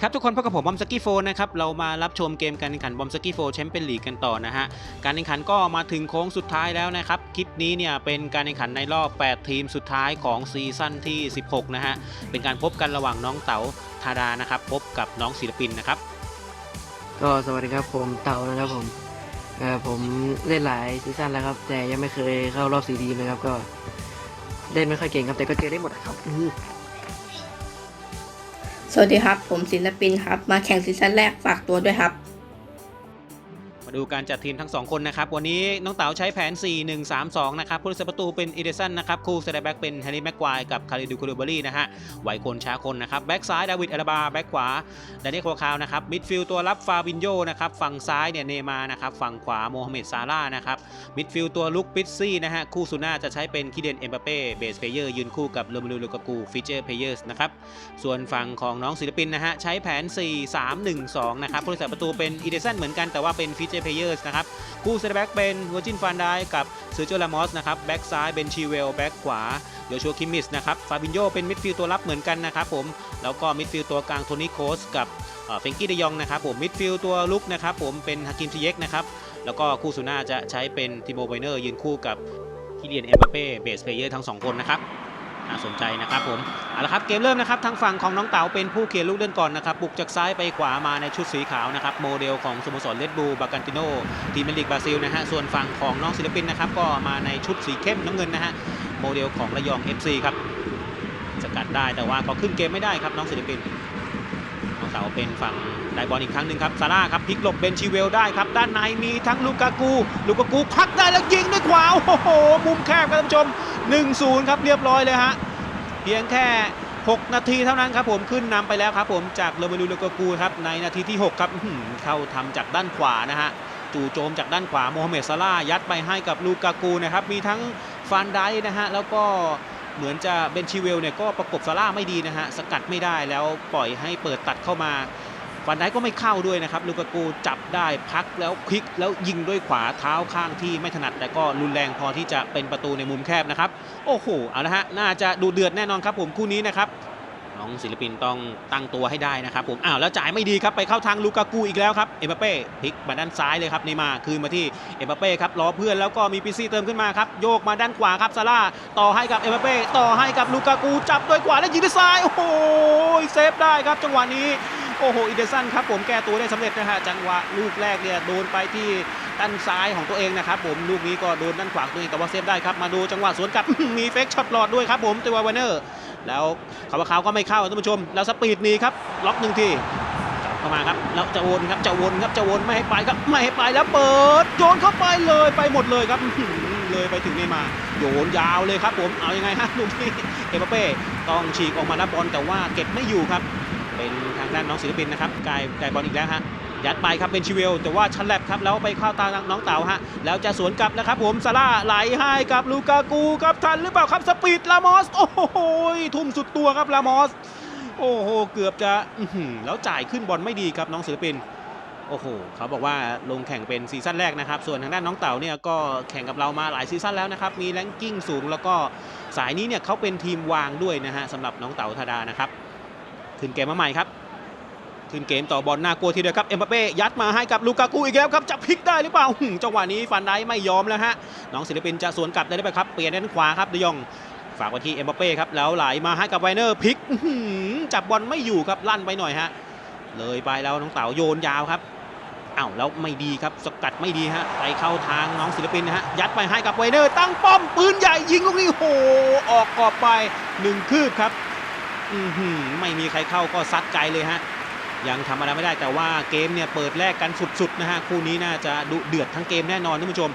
ดีครับทุกคนพบกับผมบอมสกี้โฟนะครับเรามารับชมเกมการแข่งขันบอมสกี้โฟแชมเปี้ยนลีกกันต่อนะฮะการแข่งขันก็มาถึงโค้งสุดท้ายแล้วนะครับคลิปนี้เนี่ยเป็นการแข่งขันในรอบ 8 ทีมสุดท้ายของซีซั่นที่ 16 นะฮะเป็นการพบกันระหว่างน้องเต๋าธาดานะครับพบกับน้องศิลปินนะครับก็สวัสดีครับผมเต่านะครับผมเออผมเล่นหลายซีซั่นแล้วครับ แต่ยังไม่เคยเข้ารอบสี่ทีมนะครับก็เล่นไม่ค่อยเก่งครับแต่ก็เจอได้หมดอะครับ สวัสดีครับ ผมศิลปินครับ มาแข่งซีซั่นแรกฝากตัวด้วยครับ มาดูการจัดทีมทั้ง 2 คนนะครับ วันนี้น้องเต๋าใช้แผน 4 1 3 2 นะครับผู้รักษาประตูเป็นอีเดสันนะครับ คู่เซตแบ็กเป็นแฮร์รี่แม็กควายกับคาริดูคูลูเบอรี่นะฮะไหวคนช้าคนนะครับ แบ็กซ้ายดาวิดอาราบา แบ็กขวาดานิเอลโคคาวนะครับ มิดฟิลด์ตัวรับฟาบินโยนะครับ ฝั่งซ้ายเนี่ยเนย์มานะครับ ฝั่งขวาโมฮัมเหม็ดซาร่านะครับ มิดฟิลด์ตัวลุกปิซซี่นะฮะ คู่ซูน่าจะใช้เป็นคิเดนเอ็มบาเป้ เบสเพลเยอร์ยืนคู่กับโรเมลูลูกากูฟีเจอร์เพลเยอร์นะครับ ส่วนฝั่งของน้องศิลปินนะฮะใช้แผน 4 3 1 2 นะครับผู้รักษาประตูเป็นอีเดสันเหมือนกันแต่ว่าเป็นฟีเจอร์เพเยอร์นะครับคู่เซนเตแบ็กเป็นวอร์จินฟานได้กับเซอร์โจลามอสนะครับแบ็กซ้ายเป็นชีเวลแบ็กขวาโยชัวคิมมิสนะครับฟาบินโยเป็นมิดฟิลด์ตัวรับเหมือนกันนะครับผมแล้วก็มิดฟิลด์ตัวกลางโทนี่โคสกับเฟงกี้เดยองนะครับผมมิดฟิลด์ตัวลุกนะครับผมเป็นฮากิมซิเยกนะครับแล้วก็คู่ซูน่าจะใช้เป็นทิโมไบเนอร์ยืนคู่กับคิเลียนเอ็มบาเป้เบสเพลเยอร์ทั้งสองคนนะครับ น่าสนใจนะครับผมเอาละครับเกมเริ่มนะครับทางฝั่งของน้องเต๋าเป็นผู้เขียนลูกเล่นก่อนนะครับบุกจากซ้ายไปขวามาในชุดสีขาวนะครับโมเดลของสโมสรเลดบูบากันติโนทีมเมลิกบราซิลนะฮะส่วนฝั่งของน้องศิลปินนะครับก็มาในชุดสีเข้มน้ำเงินนะฮะโมเดลของระยอง FC ครับสกัดได้แต่ว่าก็ขึ้นเกมไม่ได้ครับน้องศิลปิน เต๋าเป็นฝั่งไดบอลอีกครั้งหนึ่งครับซาร่าครับพลิกหลบเบนชิเวลได้ครับ ด้านในมีทั้งลูกากู ลูกากูพักได้แล้วยิงด้วยขวาโอ้โห มุมแคบครับท่านผู้ชม 1-0 ครับเรียบร้อยเลยฮะ เพียงแค่ 6 นาทีเท่านั้นครับผมขึ้นนำไปแล้วครับผมจากโรเมลูลูกากูครับในนาทีที่ 6 ครับเข้าทำจากด้านขวานะฮะจู่โจมจากด้านขวาโมฮัมเหม็ดซาร่ายัดไปให้กับลูกากูนะครับมีทั้งฟานไดนะฮะแล้วก็ เหมือนจะเบนชิเวลเนี่ยก็ประกบซาร่าไม่ดีนะฮะสกัดไม่ได้แล้วปล่อยให้เปิดตัดเข้ามาฟันได้ก็ไม่เข้าด้วยนะครับลูกากูจับได้พักแล้วคลิกแล้วยิงด้วยขวาเท้าข้างที่ไม่ถนัด แต่ก็รุนแรงพอที่จะเป็นประตูในมุมแคบนะครับ โอ้โหเอาละฮะน่าจะดูเดือดแน่นอนครับผมคู่นี้นะครับ น้องศิลปินต้องตั้งตัวให้ได้นะครับผมอ้าวแล้วจ่ายไม่ดีครับไปเข้าทางลูกากูอีกแล้วครับเอ็มบัปเป้พลิกมาด้านซ้ายเลยครับเนี่มาคืนมาที่เอ็มบัปเป้ครับรอเพื่อนแล้วก็มีปิซี่เติมขึ้นมาครับโยกมาด้านขวาครับซาร่าต่อให้กับเอ็มบัปเป้ต่อให้กับลูกากูจับด้วยขวาแล้วยิงด้วยซ้ายโอ้โหเซฟได้ครับจังหวะนี้โอ้โหอีเดสันครับผมแก้ตัวได้สำเร็จนะฮะจังหวะลูกแรกเนี่ยโดนไปที่ด้านซ้ายของตัวเองนะครับผมลูกนี้ก็โดนด้านขวาตัวเองแต่ว่าเซฟได้ครับมาดูจังหวะสวนกลับมีเฟกช็อตหลอดด้วยครับผมตัววาเนอร์ แล้วขาวขาวก็ไม่เข้าท่านผู้ชม แล้วสปีดนี้ครับล็อกหนึ่งทีเข้ามาครับแล้วจะวนครับจะวนครับจะวนไม่ให้ไปครับไม่ให้ไปแล้วเปิดโยนเข้าไปเลยไปหมดเลยครับเลยไปถึงเนย์มาโยนยาวเลยครับผมเอายังไงฮะลูกนี้เอเปเป้ต้องฉีกออกมารับบอลแต่ว่าเก็บไม่อยู่ครับ เป็นทางด้านน้องศิลปินนะครับกายกายบอลอีกแล้วฮะ ยัดไปครับเป็นชิเวล แต่ว่าชันแลบครับแล้วไปเข้าตาน้องเต๋าฮะแล้วจะสวนกลับนะครับผมซาร่าไหลให้กับลูกากูครับทันหรือเปล่าครับสปีดลามอส โอ้โหทุ่มสุดตัวครับลามอส โอ้โหเกือบจะแล้วจ่ายขึ้นบอลไม่ดีครับน้องศิลปินโอ้โหเขาบอกว่าลงแข่งเป็นซีซั่นแรกนะครับ ส่วนทางด้านน้องเต๋าเนี่ยก็แข่งกับเรามาหลายซีซั่นแล้วนะครับ มีแรงกิ้งสูงแล้วก็สายนี้เนี่ยเขาเป็นทีมวางด้วยนะฮะสำหรับน้องเต๋าธาดานะครับ ขึ้นเกมมาใหม่ครับ ขึ้นเกมต่อบอลน่ากลัวทีเดียวครับเอ็มบัปเป้ยัดมาให้กับลูกากูอีกแล้วครับจะพลิกได้หรือเปล่าจังหวะนี้ฟันได้ไม่ยอมแล้วฮะน้องศิลปินจะสวนกลับได้หรือเปล่าครับเปลี่ยนด้านขวาครับเดยองฝากไว้ที่เอ็มบัปเป้ครับแล้วไหลมาให้กับไวเนอร์พลิกจับบอลไม่อยู่ครับลั่นไปหน่อยฮะเลยไปแล้วน้องเต๋าโยนยาวครับอ้าวแล้วไม่ดีครับสกัดไม่ดีฮะไปเข้าทางน้องศิลปินนะฮะยัดไปให้กับไวเนอร์ตั้งป้อมปืนใหญ่ยิงลูกนี้โอ้โหออกกรอบไปหนึ่งคืบครับอือหือไม่มีใครเข้าก็ซัดไกลเลยฮะ ยังทำอะไรไม่ได้แต่ว่าเกมเนี่ยเปิดแรกกันสุดๆนะฮะคู่นี้น่าจะดุเดือดทั้งเกมแน่นอนท่านผู้ชม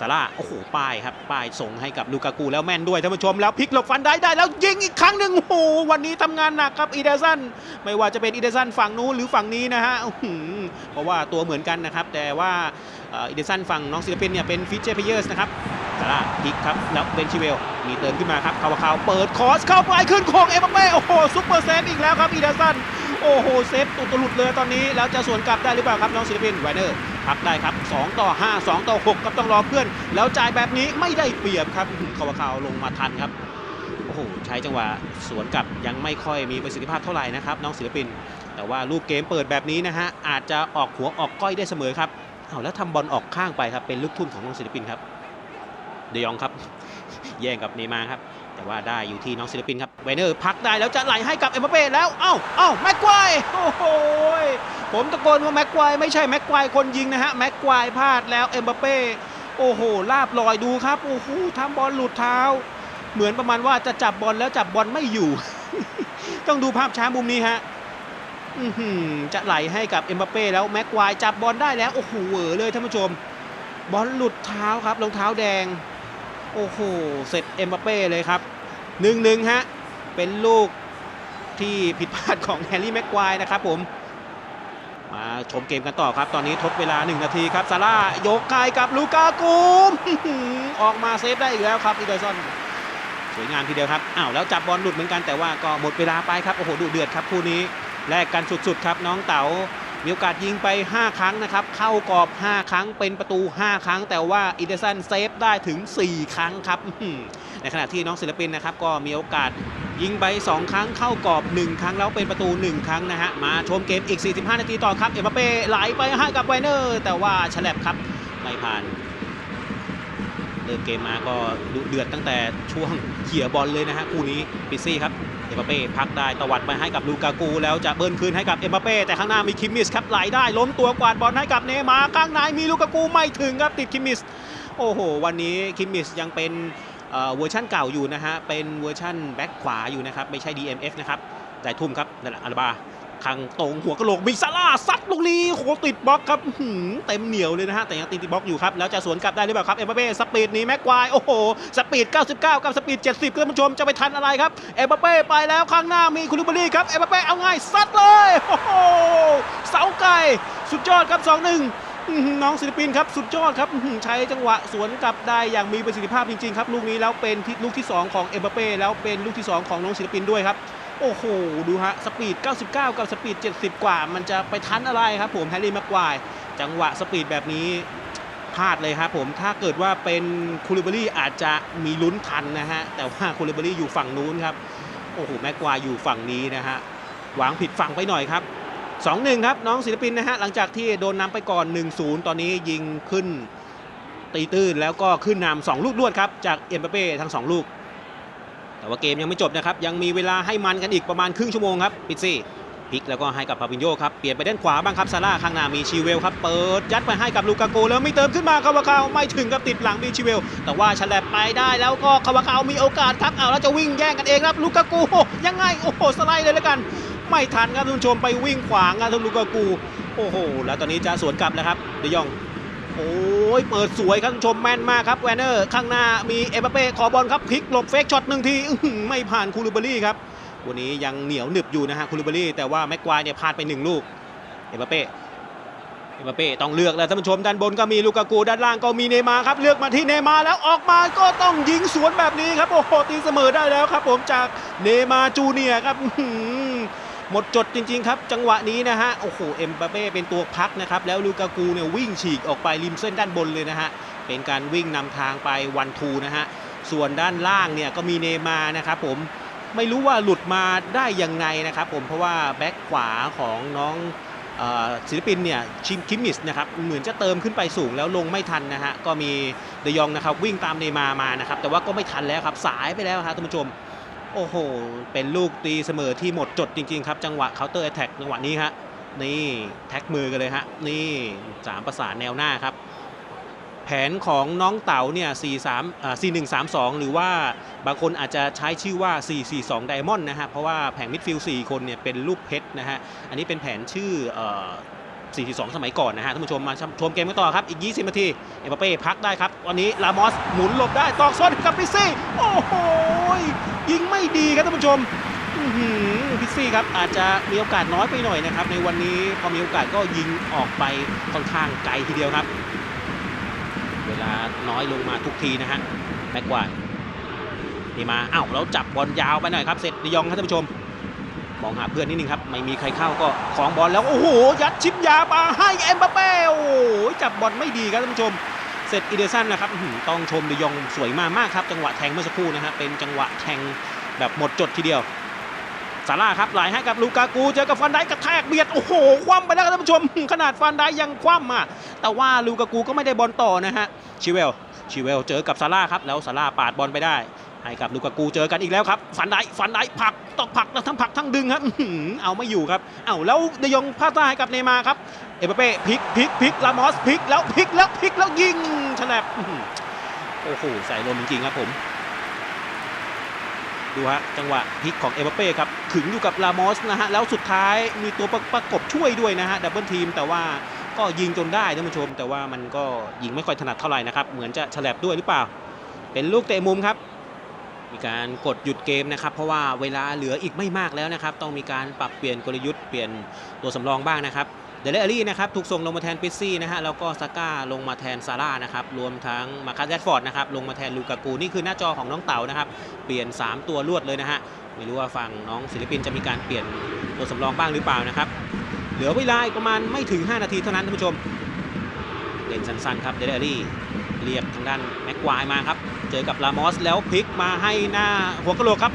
ซาร่าโอ้โหป้ายครับป้ายส่งให้กับลูกากูแล้วแม่นด้วยท่านผู้ชม แล้วพลิกหลบฟันได้ได้แล้วยิงอีกครั้งหนึ่งโอ้โหวันนี้ทำงานหนักครับอีเดซันไม่ว่าจะเป็นอีเดซันฝั่งนู้นหรือฝั่งนี้นะฮะเพราะว่าตัวเหมือนกันนะครับ แต่ว่าอีเดซันฝั่งน้องศิลปินเนี่ยเป็นฟิชเจอร์เพเยอร์สนะครับซาร่าพลิกครับแล้วเบนชิเวลมีเติมขึ้นมาครับคาวาคาวเปิดคอสเข้าไปขึ้นโค้งเอ็มบัปเป้โอ้โหซุปเปอร์เซฟอีกแล้วครับอีเดซัน โอ้โหเซฟตุดตลุดเลยตอนนี้ แล้วจะสวนกลับได้หรือเปล่าครับน้องศิลปินไวเนอร์พับได้ครับ 2 ต่อ 5 2 ต่อ 6 ครับต้องรอเพื่อน แล้วจ่ายแบบนี้ไม่ได้เปรียบครับอื้อหือคาวาคาวลงมาทันครับโอ้โหใช้จังหวะสวนกลับยังไม่ค่อยมีประสิทธิภาพเท่าไหร่นะครับน้องศิลปิน แต่ว่ารูปเกมเปิดแบบนี้นะฮะอาจจะออกหัวออกก้อยได้เสมอครับเอาแล้วทำบอลออกข้างไปครับเป็นลูกทุ่มของน้องศิลปินครับเดยองครับ แย่งกับเนมาร์ครับ แต่ว่าได้อยู่ที่น้องศิลปินครับเวเนอร์พักได้แล้วจะไหลให้กับเอ็มบัปเป้แล้วเอ้าเอ้าแม็กควายโอ้โหยผมตะโกนว่าแม็กควายไม่ใช่แม็กควายคนยิงนะฮะแม็กควายพลาดแล้วเอ็มบัปเป้โอ้โหลาบลอยดูครับโอ้โหทำบอลหลุดเท้า เหมือนประมาณว่าจะจับบอลแล้วจับบอลไม่อยู่ ต้องดูภาพช้ามุมนี้ฮะจะไหลให้กับเอ็มบัปเป้แล้วแม็กควายจับบอลได้แล้วโอ้โหเหวอเลยท่านผู้ชม บอลหลุดเท้าครับรองเท้าแดง โอ้โห เสร็จเอ็มบัปเป้เลยครับหนึ่งหนึ่งฮะ เป็นลูกที่ผิดพลาดของแฮร์รี่แม็กควายนะครับผม มาชมเกมกันต่อครับ ตอนนี้ทดเวลา 1 นาทีครับซาร่ายกไกลกับลูกากูมออกมาเซฟได้อีกแล้วครับอีเดอร์ซอนสวยงามทีเดียวครับ อ้าวแล้วจับบอลหลุดเหมือนกันแต่ว่าก็หมดเวลาไปครับ โอ้โหดุเดือดครับคู่นี้แลกกันสุดๆครับน้องเต๋า มีโอกาสยิงไป 5 ครั้งนะครับ เข้ากรอบ 5 ครั้งเป็นประตู 5 ครั้ง แต่ว่าอีเดสันเซฟได้ถึง 4 ครั้งครับ ในขณะที่น้องศิลปินนะครับ ก็มีโอกาสยิงไป 2 ครั้งเข้ากรอบ 1 ครั้งแล้วเป็นประตู 1 ครั้งนะฮะ มาชมเกมอีก 45 นาทีต่อครับ เอ็มบัปเป้ไหลไปให้กับไวเนอร์ แต่ว่าฉลับครับไม่ผ่านเริ่มเกมมาก็ดุเดือดตั้งแต่ช่วงเขี่ยบอลเลยนะฮะคู่นี้ปิซี่ครับ เอ็มบัปเป้พักได้ตวัดไปให้กับลูกากู แล้วจะเบิร์นคืนให้กับเอ็มบัปเป้แต่ข้างหน้ามีคิมมิสครับไหลได้ล้มตัวกวาดบอลให้กับเนมาร์ข้างในมีลูกากูไม่ถึงครับติดคิมมิสโอ้โห วันนี้คิมมิสยังเป็นเวอร์ชั่นเก่าอยู่นะฮะเป็นเวอร์ชั่นแบ็คขวาอยู่นะครับไม่ใช่ DMF นะครับได้ทุ่มครับนั่นแหละอาร์บา ข้างตรงหัวกะโหลกมีซาร่าซัดลูกนี้โหติดบล็อกครับเต็มเหนียวเลยนะฮะแต่ยังติดบล็อกอยู่ครับแล้วจะสวนกลับได้หรือเปล่าครับเอ็มบัปเป้สปีดนี้แม็กควายโอ้โหสปีด 99 กับสปีด 70ท่านผู้ชมจะไปทันอะไรครับเอ็มบัปเป้ไปแล้วข้างหน้ามีคุณลิบารีครับเอ็มบัปเป้เอาไงซัดเลยโอ้โหเสาไก่สุดยอดครับ 2-1น้องศิลปินครับสุดยอดครับใช้จังหวะสวนกลับได้อย่างมีประสิทธิภาพจริงๆครับลูกนี้แล้วเป็นลูกที่ 2 ของเอ็มบัปเป้แล้วเป็นลูกที่ 2 ของน้องศิลปินด้วยครับ โอ้โห ดูฮะ สปีด 99 กับสปีด 70 กว่า มันจะไปทันอะไรครับผมแฮร์รี่แม็กควาย จังหวะสปีดแบบนี้พลาดเลยครับผมถ้าเกิดว่าเป็นคูลิเบารี่อาจจะมีลุ้นทันนะฮะ แต่ว่าคูลิเบารี่อยู่ฝั่งนู้นครับ โอ้โหแม็กควายอยู่ฝั่งนี้นะฮะวางผิดฝั่งไปหน่อยครับ 2-1 ครับน้องศิลปินนะฮะหลังจากที่โดนนำไปก่อน 1-0 ตอนนี้ยิงขึ้นตีตื้นแล้วก็ขึ้นนำสองลูกรวดครับจากเอ็มบัปเป้ทั้งสองลูก แต่ว่าเกมยังไม่จบนะครับ ยังมีเวลาให้มันกันอีกประมาณครึ่งชั่วโมงครับปิดซี่พลิกแล้วก็ให้กับปาปินโยครับ เปลี่ยนไปด้านขวาบ้างครับซาร่าข้างหน้ามีชิเวลครับ เปิดยัดไปให้กับลูกาโกแล้วไม่เติมขึ้นมาคาวาคาวไม่ถึงกับติดหลังมีชิเวล แต่ว่าฉลับไปได้แล้วก็คาวาคาวมีโอกาสครับเอาแล้วจะวิ่งแย่งกันเองครับลูกาโกยังไงโอ้โหสไลด์เลยแล้วกัน ไม่ทันครับทุกผู้ชมไปวิ่งขวางครับลูกากูโอ้โห แล้วตอนนี้จะสวนกลับแล้วครับเดยอง โอ้ยเปิดสวยครับชมแม่นมากครับแวนเนอร์ข้างหน้ามีเอ็มบัปเป้ขอบอลครับพลิกหลบเฟกช็อตหนึ่งทีไม่ผ่านคูลูเบารี่ครับวันนี้ยังเหนียวหนึบอยู่นะฮะคูลูเบารี่แต่ว่าแม็กควายเนี่ยพลาดไปหนึ่งลูกเอ็มบัปเป้เอ็มบัปเป้ต้องเลือกแล้วท่านผู้ชมด้านบนก็มีลูกากูด้านล่างก็มีเนมาร์ครับเลือกมาที่เนมาร์แล้วออกมาก็ต้องยิงสวนแบบนี้ครับโอ้โหตีเสมอได้แล้วครับ ผมจากเนมาร์จูเนียครับ หมดจดจริง ๆ ครับ จังหวะนี้นะฮะ โอ้โห เอ็มบัปเป้เป็นตัวพักนะครับ แล้วลูกากูเนี่ยวิ่งฉีกออกไปริมเส้นด้านบนเลยนะฮะ เป็นการวิ่งนำทางไปวันทูนะฮะ ส่วนด้านล่างเนี่ยก็มีเนย์มานะครับผมไม่รู้ว่าหลุดมาได้ยังไงนะครับผมเพราะว่าแบ็คขวาของน้องศิลปินเนี่ยชิมคิมมิสนะครับเหมือนจะเติมขึ้นไปสูงแล้วลงไม่ทันนะฮะก็มีเดยองนะครับวิ่งตามเนย์มามานะครับแต่ว่าก็ไม่ทันแล้วครับสายไปแล้วครับท่านผู้ชม โอ้โห เป็นลูกตีเสมอที่หมดจดจริง ๆ ครับ จังหวะเคาน์เตอร์แอ t แทกจังหวะนี้ฮะ นี่แท็กมือกันเลยฮะ นี่สามประสานแนวหน้าครับ แผนของน้องเต๋าเนี่ย 43อ่า4132 หรือว่าบางคนอาจจะใช้ชื่อว่า 442 Diamond นะฮะ เพราะว่าแผงมิดฟิลด์4คนเนี่ยเป็นลูกเพชรนะฮะ อันนี้เป็นแผนชื่อ42 สมัยก่อนนะฮะท่านผู้ชมมาชมเกมกันต่อครับ อีก 20 นาที เอ็มบัปเป้พักได้ครับ วันนี้ลามอสหมุนหลบได้ตอกส้นกับพิซซี่ โอ้โห ดีครับท่านผู้ชมพิซซี่ครับอาจจะมีโอกาสน้อยไปหน่อยนะครับ ในวันนี้พอมีโอกาสก็ยิงออกไปค่อนข้างไกลทีเดียวครับ เวลาน้อยลงมาทุกทีนะฮะแม็กควายนี่มาอ้าวแล้วจับบอลยาวไปหน่อยครับเสร็จดิยองครับท่านผู้ชมมองหาเพื่อนนิดนึงครับ ไม่มีใครเข้าก็ของบอลแล้ว โอ้โห ยัดชิปยามาให้เอ็มบัปเป้โอ้โหจับบอลไม่ดีครับท่านผู้ชม เสร็จอีเดสันนะครับต้องชมดิยองสวยมากมากครับ จังหวะแทงเมื่อสักครู่นะฮะเป็นจังหวะแทง แบบหมดจดทีเดียวซาร่าครับไหลให้กับลูกากูเจอกับฟันได้กระแทกเบียดโอ้โหคว่ำไปแล้วครับท่านผู้ชม ขนาดฟันได้ยังคว่ำอะแต่ว่าลูกากูก็ไม่ได้บอลต่อนะฮะชิเวลชิเวลเจอกับซาร่าครับแล้วซาร่าปาดบอลไปได้ให้กับลูกากูเจอกันอีกแล้วครับฟันได้ฟันได้ผักตอกผลักทั้งผักทั้งดึงครับเอาไม่อยู่ครับเอาแล้วเดยองพาดท่าให้กับเนยมาครับเอ็มบัปเป้พลิกพลิกพลิกลามอสพลิกแล้วพลิกแล้วพลิกแล้วยิงฉลับโอ้โหใส่ลมจริงๆครับผม ดูฮะจังหวะพลิกของเอเบเป้ครับขึงอยู่กับลามอสนะฮะแล้วสุดท้ายมีตัวประประกบช่วยด้วยนะฮะดับเบิลทีมแต่ว่าก็ยิงจนได้ท่านผู้ชม แต่ว่ามันก็ยิงไม่ค่อยถนัดเท่าไหร่นะครับเหมือนจะฉลับด้วยหรือเปล่า เป็นลูกเตะมุมครับ มีการกดหยุดเกมนะครับ เพราะว่าเวลาเหลืออีกไม่มากแล้วนะครับ ต้องมีการปรับเปลี่ยนกลยุทธ์เปลี่ยนตัวสำรองบ้างนะครับ เดลเลอรี่นะครับถูกส่งลงมาแทนปิซซี่นะฮะแล้วก็ซาก้าลงมาแทนซาร่านะครับรวมทั้งมาคัสแรดฟอร์ดนะครับลงมาแทนลูกากูนี่คือหน้าจอของน้องเต๋านะครับเปลี่ยน 3 ตัวรวดเลยนะฮะไม่รู้ว่าฝั่งน้องศิลปินจะมีการเปลี่ยนตัวสำรองบ้างหรือเปล่านะครับเหลือเวลาอีกประมาณไม่ถึง 5 นาทีเท่านั้นท่านผู้ชมเล่นสั้นๆครับเดลเลอรี่เรียกทางด้านแม็กควายมาครับเจอกับลามอสแล้วพลิกมาให้หน้าหัวกะโหลกครับ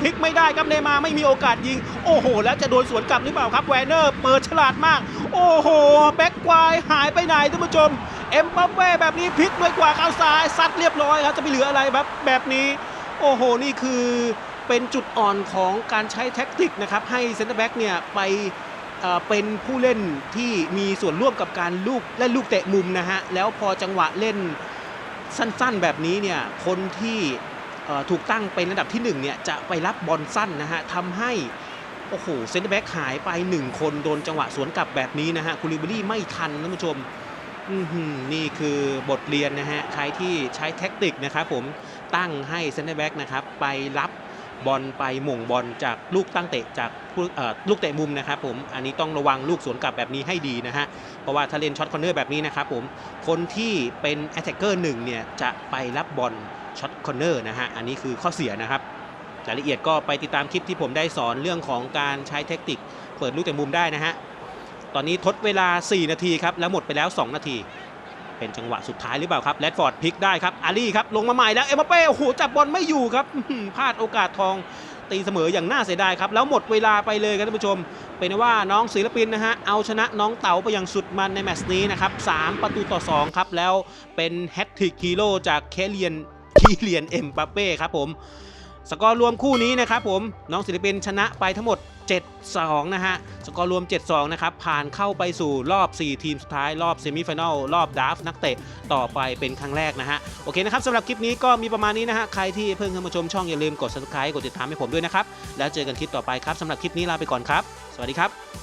พลิกไม่ได้ครับเนมาไม่มีโอกาสยิง โอ้โห แล้วจะโดนสวนกลับหรือเปล่าครับแวนเนอร์เปิดฉลาดมาก โอ้โห แบ็กควายหายไปไหนท่านผู้ชม เอ็มบัปเป้แบบนี้พลิกด้วยกว่าข้างซ้ายซัดเรียบร้อยครับ จะไปเหลืออะไรแบบแบบนี้ โอ้โห นี่คือเป็นจุดอ่อนของการใช้แท็กติกนะครับ ให้เซนเตอร์แบ็กเนี่ยไปเป็นผู้เล่นที่มีส่วนร่วมกับการลูกเล่นลูกเตะมุมนะฮะ แล้วพอจังหวะเล่นสั้นๆแบบนี้เนี่ย คนที่ ถูกตั้งเป็นระดับที่1เนี่ยจะไปรับบอลสั้นนะฮะทำให้โอ้โหเซนเตอร์แบ็กหายไป 1 คนโดนจังหวะสวนกลับแบบนี้นะฮะคูลิบรี่ไม่ทันท่านผู้ชมนี่คือบทเรียนนะฮะใครที่ใช้แท็กติกนะครับผมตั้งให้เซนเตอร์แบ็กนะครับไปรับ บอลไปหม่งบอลจากลูกตั้งเตะจากลูกเตะมุมนะครับผมอันนี้ต้องระวังลูกสวนกลับแบบนี้ให้ดีนะฮะเพราะว่าถ้าเล่นช็อตคอร์เนอร์แบบนี้นะครับผมคนที่เป็นแอตแทกเกอร์หนึ่งเนี่ยจะไปรับบอลช็อตคอร์เนอร์นะฮะอันนี้คือข้อเสียนะครับรายละเอียดก็ไปติดตามคลิปที่ผมได้สอนเรื่องของการใช้เทคนิคเปิดลูกแต่มุมได้นะฮะ ตอนนี้ทดเวลา 4 นาทีครับ แล้วหมดไปแล้ว 2 นาที เป็นจังหวะสุดท้ายหรือเปล่าครับแรดฟอร์ดพลิกได้ครับอาลีครับลงมาใหม่แล้วเอ็มบัปเป้โอ้โหจับบอลไม่อยู่ครับพลาดโอกาสทองตีเสมออย่างน่าเสียดายครับแล้วหมดเวลาไปเลยครับท่านผู้ชม เป็นว่าน้องศิลปินนะฮะเอาชนะน้องเต๋าไปอย่างสุดมันในแมตช์นี้นะครับ3ประตูต่อ 2 ครับ แล้วเป็นแฮตทริกฮีโร่จากเคเลียนคีเลียนเอ็มบัปเป้ครับผม สกอร์รวมคู่นี้นะครับผมน้องศิลปินชนะไปทั้งหมด 7-2 นะฮะ สกอร์รวม 7-2 นะครับ ผ่านเข้าไปสู่รอบ 4 ทีมสุดท้ายรอบเซมิฟิแนลรอบดราฟนักเตะต่อไปเป็นครั้งแรกนะฮะ โอเคนะครับสำหรับคลิปนี้ก็มีประมาณนี้นะฮะ ใครที่เพิ่งเข้ามาชมช่องอย่าลืมกด subscribe กดติดตามให้ผมด้วยนะครับ แล้วเจอกันคลิปต่อไปครับสำหรับคลิปนี้ลาไปก่อนครับ สวัสดีครับ